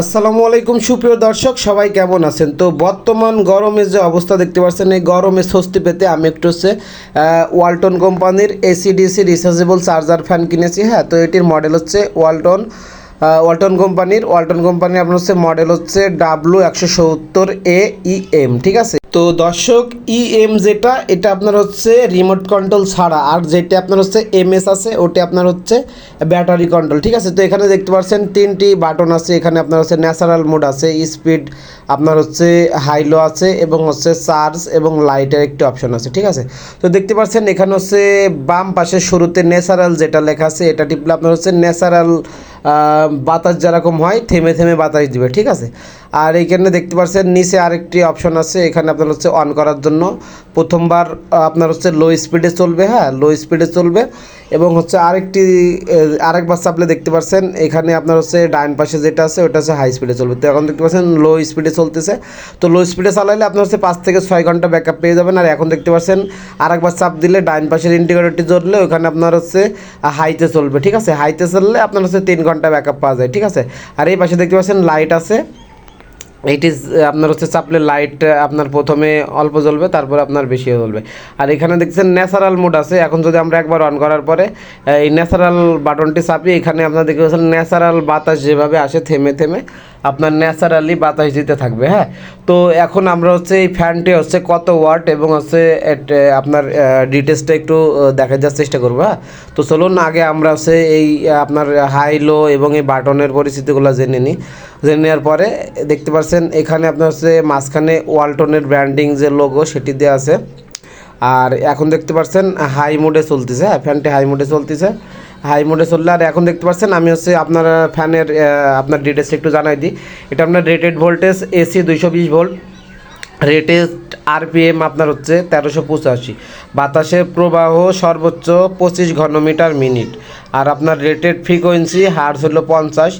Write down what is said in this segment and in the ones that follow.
আসসালামু আলাইকুম, সুপ্রিয় দর্শক, সবাই কেমন আছেন? তো বর্তমান গরমে যে অবস্থা দেখতে পাচ্ছেন, এই গরমে স্বস্তি পেতে আমি একটু হচ্ছে ওয়ালটন কোম্পানির এসিডিসি রিচার্জেবল চার্জার ফ্যান কিনেছি। হ্যাঁ তো এটির মডেল হচ্ছে ওয়ালটন ওয়ালটন কোম্পানির ওয়ালটন কোম্পানির আপনার হচ্ছে মডেল হচ্ছে ডাব্লু একশো সত্তর এ ইএম ঠিক আছে? তো দর্শক ইএম যেটা, এটা আপনার হচ্ছে রিমোট কন্ট্রোল ছাড়া, আর যেটা আপনার হচ্ছে এমএস আছে, ওটা আপনার হচ্ছে ব্যাটারি কন্ট্রোল ঠিক আছে? তো এখানে দেখতে পাচ্ছেন তিনটি বাটন আছে, এখানে আপনার হচ্ছে ন্যাচারাল মোড আছে স্পিড আপনার হচ্ছে হাইলো আছে, এবং হচ্ছে চার্জ এবং লাইটের একটি অপশন আছে, ঠিক আছে? তো দেখতে পাচ্ছেন এখানে হচ্ছে বাম পাশের শুরুতে ন্যাচারাল যেটা লেখা আছে, এটা টিপলে আপনার হচ্ছে ন্যাচারাল বাতাস যেরকম হয় থেমে থেমে বাতাস দিবে ঠিক আছে? আর এইখানে দেখতে পাচ্ছেন নিচে আরেকটি অপশন আছে, এখানে আপনার হচ্ছে অন করার জন্য। প্রথমবার আপনার হচ্ছে লো স্পিডে চলবে হ্যাঁ লো স্পিডে চলবে। এবং হচ্ছে আরেকটি আরেকবার চাপলে দেখতে পাচ্ছেন এখানে আপনার হচ্ছে ডাইন পাশে যেটা আছে, ওটা হচ্ছে হাই স্পিডে চলবে। তো এখন দেখতে পাচ্ছেন লো স্পিডে চলতেছে। তো লো স্পিডে চালাইলে আপনার হচ্ছে পাঁচ থেকে ছয় ঘণ্টা ব্যাকআপ পেয়ে যাবেন। আর এখন দেখতে পাচ্ছেন আরেকবার চাপ দিলে ডাইন পাশের ইন্টিগ্রেটরটি জ্বললে ওখানে আপনার হচ্ছে হাইতে চলবে, ঠিক আছে? হাইতে চললে আপনার হচ্ছে তিন ঘণ্টা ব্যাকআপ পাওয়া যায়, ঠিক আছে? আর এই পাশে দেখতে পাচ্ছেন লাইট আছে। এইটি আপনার হচ্ছে চাপলে লাইট আপনার প্রথমে অল্প জ্বলবে, তারপরে আপনার বেশি জ্বলবে। আর এখানে দেখছেন ন্যাচারাল মোড আছে। এখন যদি আমরা একবার অন করার পরে এই ন্যাচারাল বাটনটি চাপি এখানে আপনার দেখে পাচ্ছেন ন্যাচারাল বাতাস যেভাবে আসে, থেমে থেমে আপনার ন্যাচারালি বাতাস দিতে থাকবে হ্যাঁ? তো এখন আমরা হচ্ছে এই ফ্যানটি হচ্ছে কত ওয়াট এবং হচ্ছে আপনার ডিটেলসটা একটু দেখা যাওয়ার চেষ্টা করব হ্যাঁ? তো চলুন আগে আমরা হচ্ছে এই আপনার হাই লো এবং এই বাটনের পরিস্থিতিগুলো জেনে নিই। জেনে নেওয়ার পরে দেখতে পাচ্ছেন এখানে আপনার হচ্ছে মাঝখানে ওয়ালটনের ব্র্যান্ডিং যে লোগো সেটি দেওয়া আছে। আর এখন দেখতে পাচ্ছেন হাই মোডে চলতেছে হ্যাঁ? ফ্যানটি হাই মোডে চলতেছে। হাই মোডে চললে, আর এখন দেখতে পাচ্ছেন আমি হচ্ছে আপনার ফ্যানের আপনার ডিটেলস একটু জানাই দিই। এটা আপনার রেটেড ভোল্টেজ এসি দুইশো বিশ ভোল্ট রেটেড আরপিএম আপনার হচ্ছে তেরোশো পঁচাশি। বাতাসের প্রবাহ সর্বোচ্চ পঁচিশ ঘনমিটার মিনিট আর আপনার রেটেড ফ্রিকোয়েন্সি হার্স হলো পঞ্চাশ,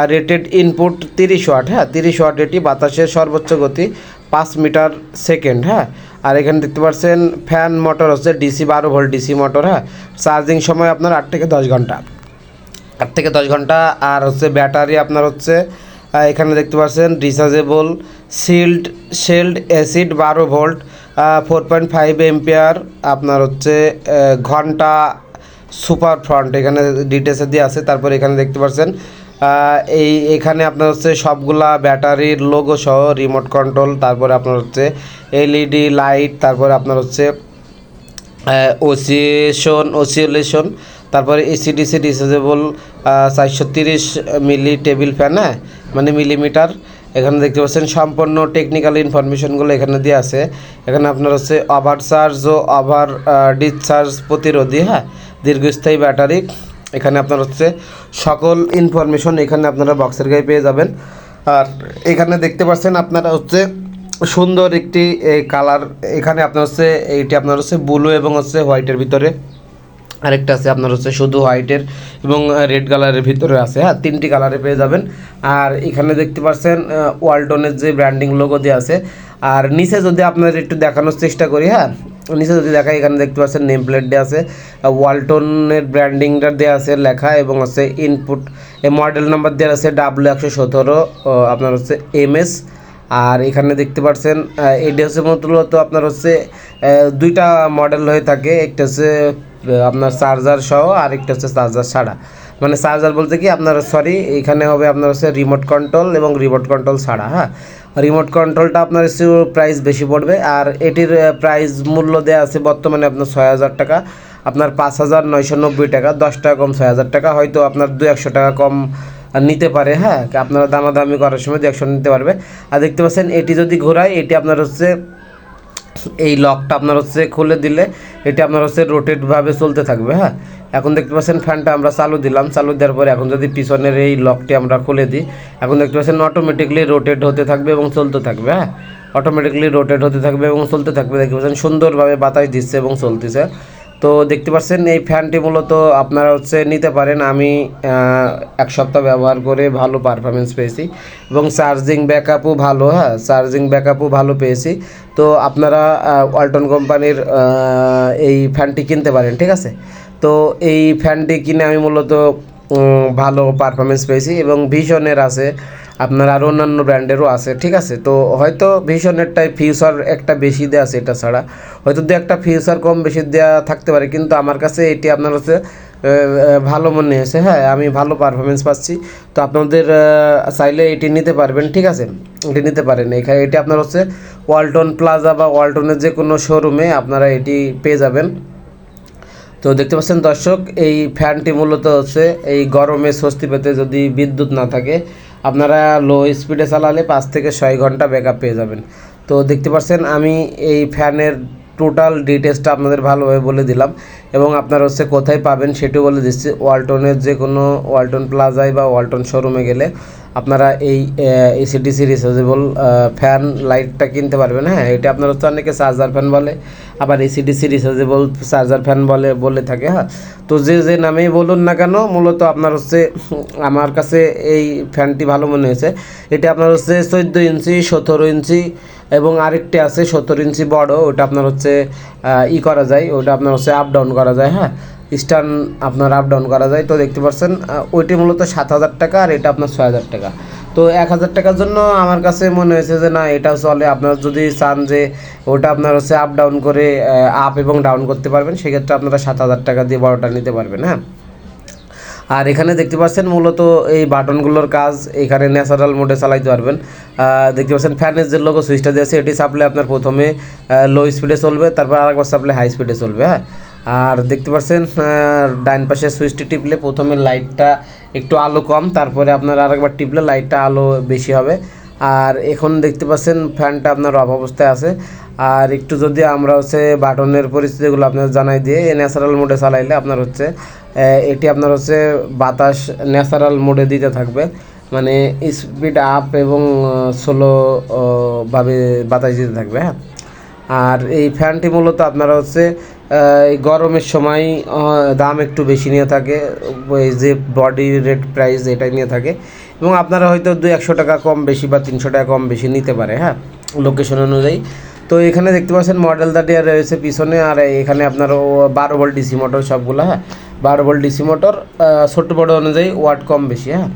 আর রেটেড ইনপুট তিরিশ ওয়াট হ্যাঁ তিরিশ ওয়াট এটি বাতাসের সর্বোচ্চ গতি পাঁচ মিটার সেকেন্ড হ্যাঁ? আর এখানে দেখতে পাচ্ছেন ফ্যান, মোটর হচ্ছে ডিসি বারো ভোল্ট ডিসি মোটর হ্যাঁ? চার্জিং সময় আপনার আট থেকে দশ ঘণ্টা। আট থেকে দশ ঘণ্টা, আর হচ্ছে ব্যাটারি আপনার হচ্ছে এখানে দেখতে পাচ্ছেন রিচার্জেবল সিল্ড শেল্ড অ্যাসিড বারো volt four point five ampere আপনার হচ্ছে ঘণ্টা সুপার ফ্রন্ট, এখানে ডিটেলসে দিয়ে আছে। তারপর এখানে দেখতে পাচ্ছেন এই এখানে আপনার হচ্ছে সবগুলা ব্যাটারির লোগো সহ রিমোট কন্ট্রোল তারপরে আপনার হচ্ছে এলইডি লাইট তারপরে আপনার হচ্ছে ওসিয়েশন ওসিলেশন তারপরে এসিডিসি ডিসেজেবল চারশো তিরিশ মিলি টেবিল ফ্যান হ্যাঁ? মানে মিলিমিটার এখানে দেখতে পাচ্ছেন সম্পূর্ণ টেকনিক্যাল ইনফরমেশনগুলো এখানে দিয়ে আছে। এখানে আপনার হচ্ছে ওভার চার্জ ও ওভার ডিসচার্জ প্রতিরোধী হ্যাঁ? দীর্ঘস্থায়ী ব্যাটারি। এখানে আপনার হচ্ছে সকল ইনফরমেশন এখানে আপনারা বক্সের গায়ে পেয়ে যাবেন। আর এখানে দেখতে পাচ্ছেন আপনারা হচ্ছে সুন্দর একটি কালার এখানে আপনার হচ্ছে এইটি আপনার হচ্ছে ব্লু এবং হচ্ছে হোয়াইটের ভিতরে। আরেকটা আছে আপনার হচ্ছে শুধু হোয়াইটের এবং রেড কালারের ভিতরে আছে। হ্যাঁ তিনটি কালারে পেয়ে যাবেন। আর এখানে দেখতে পাচ্ছেন ওয়ালটনের যে ব্র্যান্ডিং লোগো দেওয়া আছে। আর নিচে যদি আপনাদের একটু দেখানোর চেষ্টা করি হ্যাঁ নিচে যদি দেখাই, এখানে দেখতে পাচ্ছেন নেম প্লেট দেওয়া আছে ওয়ালটনের ব্র্যান্ডিংটা দেওয়া আছে লেখা, এবং হচ্ছে ইনপুট মডেল নাম্বার দেওয়া আছে ডাব্লিউ একশো সতেরো আপনার হচ্ছে এমএস আর এখানে দেখতে পাচ্ছেন এটি হচ্ছে মূলত আপনার হচ্ছে দুইটা মডেল হয়ে থাকে, একটা হচ্ছে আপনার চার্জার সহ, আর একটা হচ্ছে চার্জার ছাড়া। মানে চার্জার বলতে কি, আপনার সরি এখানে হবে আপনার হচ্ছে রিমোট কন্ট্রোল এবং রিমোট কন্ট্রোল ছাড়া হ্যাঁ? রিমোট কন্ট্রোলটা আপনার একটু প্রাইস বেশি পড়বে আর এটির প্রাইস মূল্য দেওয়া আছে বর্তমানে আপনার ছয় হাজার টাকা, আপনার পাঁচ হাজার নয়শো নব্বই টাকা, দশ টাকা কম ছয় হাজার টাকা, হয়তো আপনার দু একশো টাকা কম নিতে পারে হ্যাঁ? আপনারা দামাদামি করার সময় দু একশো নিতে পারবে। আর দেখতে পাচ্ছেন, এটি যদি ঘোরায়, এটি আপনার হচ্ছে এই লকটা আপনার হচ্ছে খুলে দিলে এটা আপনার হচ্ছে রোটেটভাবে চলতে থাকবে হ্যাঁ? এখন দেখতে পাচ্ছেন ফ্যানটা আমরা চালু দিলাম, চালু দেওয়ার পরে এখন যদি পিছনের এই লকটি আমরা খুলে দিই, এখন দেখতে পাচ্ছেন অটোমেটিকলি রোটেট হতে থাকবে এবং চলতে থাকবে হ্যাঁ? অটোমেটিকলি রোটেট হতে থাকবে এবং চলতে থাকবে, দেখতে পাচ্ছেন সুন্দরভাবে বাতাস দিচ্ছে এবং চলতেছে। তো দেখতে পাচ্ছেন, এই ফ্যানটি মূলত আপনারা হচ্ছে নিতে পারেন। আমি এক সপ্তাহ ব্যবহার করে ভালো পারফরমেন্স পেয়েছি এবং চার্জিং ব্যাকআপও ভালো হ্যাঁ চার্জিং ব্যাকআপও ভালো পেয়েছি। তো আপনারা ওয়ালটন কোম্পানির এই ফ্যানটি কিনতে পারেন, ঠিক আছে? তো এই ফ্যানটি কিনে আমি মূলত ভালো পারফরমেন্স পেয়েছি এবং ভীষণের আছে। আপনার আরও অন্যান্য ব্র্যান্ডেরও আছে, ঠিক আছে? তো হয়তো ভীষণেরটাই ফিউচার একটা বেশি দেওয়া আছে এটা ছাড়া। হয়তো দু একটা ফিউচার কম বেশি দেওয়া থাকতে পারে, কিন্তু আমার কাছে এটি আপনার হচ্ছে ভালো মনে হয়েছে। হ্যাঁ আমি ভালো পারফরমেন্স পাচ্ছি। তো আপনাদের চাইলে এটি নিতে পারবেন, ঠিক আছে? এটি নিতে পারেন। এখানে এটি আপনার হচ্ছে ওয়ালটন প্লাজা বা ওয়ালটনের যে কোনো শোরুমে আপনারা এটি পেয়ে যাবেন। তো দেখতে পাচ্ছেন দর্শক, এই ফ্যানটি মূলত হচ্ছে এই গরমে স্বস্তি পেতে যদি বিদ্যুৎ না থাকে, আপনারা লো স্পিডে চালালে পাঁচ থেকে ছয় ঘণ্টা ব্যাকআপ পেয়ে যাবেন। তো দেখতে পাচ্ছেন, আমি এই ফ্যানের টোটাল ডিটেলসটা আপনাদের ভালোভাবে বলে দিলাম এবং আপনারা হচ্ছে কোথায় পাবেন সেটিও বলে দিচ্ছি। ওয়ালটনের যে কোনো ওয়ালটন প্লাজায় বা ওয়ালটন শোরুমে গেলে আপনারা এই এসিডিসি রিচার্জেবল ফ্যান লাইটটা কিনতে পারবেন হ্যাঁ? এটা আপনার হচ্ছে অনেকে চার্জার ফ্যান বলে, আবার এসিডিসি রিচার্জেবল চার্জার ফ্যান বলে বলে থাকে হ্যাঁ? তো যে যে নামেই বলুন না কেন, মূলত আপনার হচ্ছে, আমার কাছে এই ফ্যানটি ভালো মনে হয়েছে। এটা আপনার হচ্ছে চোদ্দ ইঞ্চি, সতেরো ইঞ্চি এবং আরেকটি আছে সত্তর ইঞ্চি বড়, ওটা আপনার হচ্ছে ই করা যায়, ওটা আপনার হচ্ছে আপ ডাউন করা যায় হ্যাঁ? স্টার্ন আপনার আপ ডাউন করা যায়, তো দেখতে পাচ্ছেন ওইটি মূলত সাত হাজার টাকা আর এটা আপনার ছয় হাজার টাকা। তো এক হাজার টাকার জন্য আমার কাছে মনে হয়েছে যে, না, এটা চলে, আপনার যদি চান যে, ওটা আপনার হচ্ছে আপ ডাউন করে আপ এবং ডাউন করতে পারবেন, সেক্ষেত্রে আপনারা সাত হাজার টাকা দিয়ে বড়টা নিতে পারবেন হ্যাঁ। আর এখানে দেখতে পাচ্ছেন মূলত এই বাটনগুলোর কাজ, এখানে ন্যাচারাল মোডে চালাইতে পারবেন। দেখতে পাচ্ছেন ফ্যানের যে লোগো সুইচটা দিয়েছে এটি চাপলে আপনার প্রথমে লো স্পিডে চলবে, তারপর আরেকবার চাপলে হাই স্পিডে চলবে হ্যাঁ। আর দেখতে পাচ্ছেন ডাইন পাশে সুইচটি টিপলে প্রথমে লাইটটা একটু আলো কম, তারপরে আপনার আরেকবার টিপলে লাইটটা আলো বেশি হবে। আর এখন দেখতে পাচ্ছেন, ফ্যানটা আপনার অফ অবস্থায় আছে। আর একটু যদি আমরা হচ্ছে বাটনের পরিস্থিতিগুলো আপনার জানাই দিয়ে ন্যাচারাল মোডে চালাইলে আপনার হচ্ছে এটি আপনার হচ্ছে বাতাস ন্যাচারাল মোডে দিতে থাকবে। মানে স্পিড আপ এবং স্লো ভাবে বাতাস দিতে থাকবে হ্যাঁ। আর এই ফ্যানটি মূলত আপনারা হচ্ছে এই গরমের সময় দাম একটু বেশি নিয়ে থাকে যে বডি রেট প্রাইস এটাই নিয়ে থাকে। এবং আপনারা হয়তো দু একশো টাকা কম বেশি বা তিনশো টাকা কম বেশি নিতে পারে হ্যাঁ? লোকেশন অনুযায়ী। তো এখানে দেখতে পাচ্ছেন মডেল দাঁড়িয়ে রয়েছে পিছনে, আর এখানে আপনার বারো ভোল্ট ডিসি মোটর সবগুলো হ্যাঁ? বারো ভোল্ট ডিসি মোটর ছোট্ট বড় অনুযায়ী ওয়াট কম বেশি হ্যাঁ?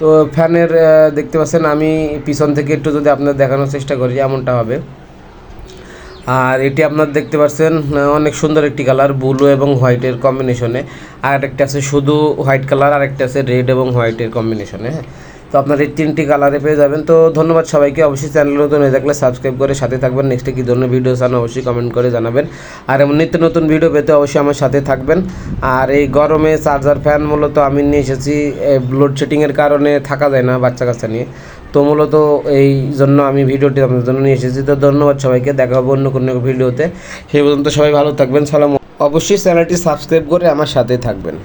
তো ফ্যানের দেখতে পাচ্ছেন, আমি পিছন থেকে একটু যদি আপনার দেখানোর চেষ্টা করি এমনটা হবে। আর এটি আপনার দেখতে পাচ্ছেন অনেক সুন্দর একটি কালার ব্লু এবং হোয়াইটের কম্বিনেশনে আর একটা আছে শুধু হোয়াইট কালার আর একটা আছে রেড এবং হোয়াইটের কম্বিনেশনে হ্যাঁ। তো আপনার এই তিনটি কালারে পেয়ে যাবেন। তো ধন্যবাদ সবাইকে। অবশ্যই চ্যানেল নতুন হয়ে থাকলে সাবস্ক্রাইব করে সাথে থাকবেন। নেক্সটে কী ধরনের ভিডিও চান অবশ্যই কমেন্ট করে জানাবেন। আর এমন নিত্য নতুন ভিডিও পেতে অবশ্যই আমার সাথে থাকবেন। আর এই গরমে চার্জার ফ্যান মূলত আমি নিয়ে এসেছি। লোডশেডিংয়ের কারণে থাকা যায় না বাচ্চা কাচ্চা নিয়ে। তো মূলত এই জন্য আমি ভিডিওটি আপনাদের জন্য নিয়ে এসেছি। তো ধন্যবাদ সবাইকে, দেখা হবে অন্য কোনো ভিডিওতে। সেই পর্যন্ত সবাই ভালো থাকবেন, সালাম অবশ্যই চ্যানেলটি সাবস্ক্রাইব করে আমার সাথে থাকবেন।